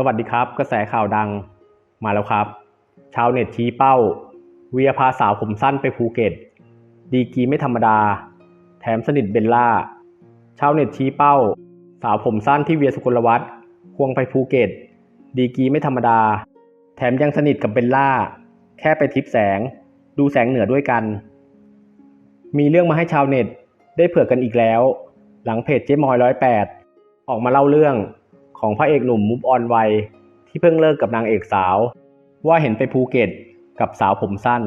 สวัสดีครับ กระแสข่าวดังมาแล้วครับ ชาวเน็ตชี้เป้า เวียพาสาวผมสั้นไปภูเก็ต ดีกีไม่ธรรมดา แถมสนิทเบลล่า ชาวเน็ตชี้เป้า สาวผมสั้นที่เวียสุกลวัฒน์ควงไปภูเก็ต ดีกีไม่ธรรมดา แถมยังสนิทกับเบลล่า แค่ไปทิปแสง ดูแสงเหนือด้วยกัน มีเรื่องมาให้ชาวเน็ตได้เผื่อกันอีกแล้ว หลังเพจเจ๊มอยร้อยแปดออกมาเล่าเรื่อง ของพระเอกหนุ่มมุฟออนไวที่เพิ่งเลิกกับนางเอกสาว ว่าเห็นไปภูเก็ตกับสาวผมสั้น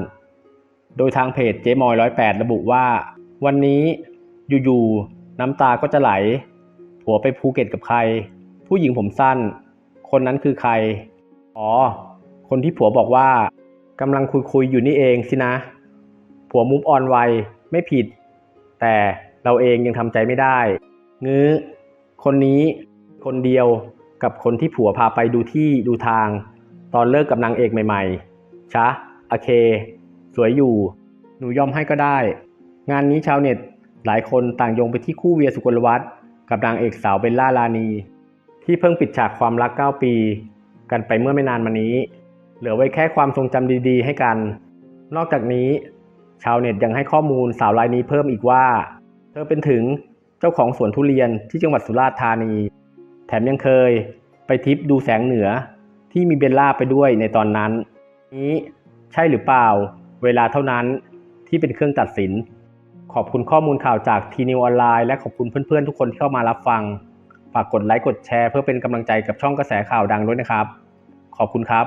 โดยทางเพจเจมอยร้อยแปดระบุว่า วันนี้อยู่ๆน้ำตาก็จะไหล ผัวไปภูเก็ตกับใคร ผู้หญิงผมสั้น คนนั้นคือใคร อ๋อ คนที่ผัวบอกว่ากำลังคุยๆอยู่นี่เองสินะ ผัวมุฟออนไวไม่ผิด แต่เราเองยังทำใจไม่ได้ งื้อ คนนี้ คนเดียวกับคนที่ผัวพาไปดูที่ดูทาง ตอนเลิกกับนางเอกใหม่ๆชะโอเค สวยอยู่ หนูยอมให้ก็ได้ งานนี้ชาวเน็ตหลายคนต่างโยงไปที่คู่เวียสุกลวัฒน์กับนางเอกสาวเบลล่าลานี ที่เพิ่งปิดฉากความรัก 9 ปี กันไปเมื่อไม่นานมานี้ เหลือไว้แค่ความทรงจำดีๆ ให้กัน นอกจากนี้ ชาวเน็ตยังให้ข้อมูลสาวรายนี้เพิ่มอีกว่า เธอเป็นถึงเจ้าของสวนทุเรียนที่จังหวัดสุราษฎร์ธานี ถมยังเคยไปทริปดูแสงเหนือที่มีเบลล่าไปด้วยในตอนนั้น นี้ใช่หรือเปล่า เวลาเท่านั้นที่เป็นเครื่องตัดสิน ขอบคุณข้อมูลข่าวจากทีนิวออนไลน์และขอบคุณเพื่อนๆ ทุกคนที่เข้ามารับฟัง ฝากกดไลค์กดแชร์เพื่อเป็นกำลังใจกับช่องกระแสข่าวดังด้วยนะครับ ขอบคุณครับ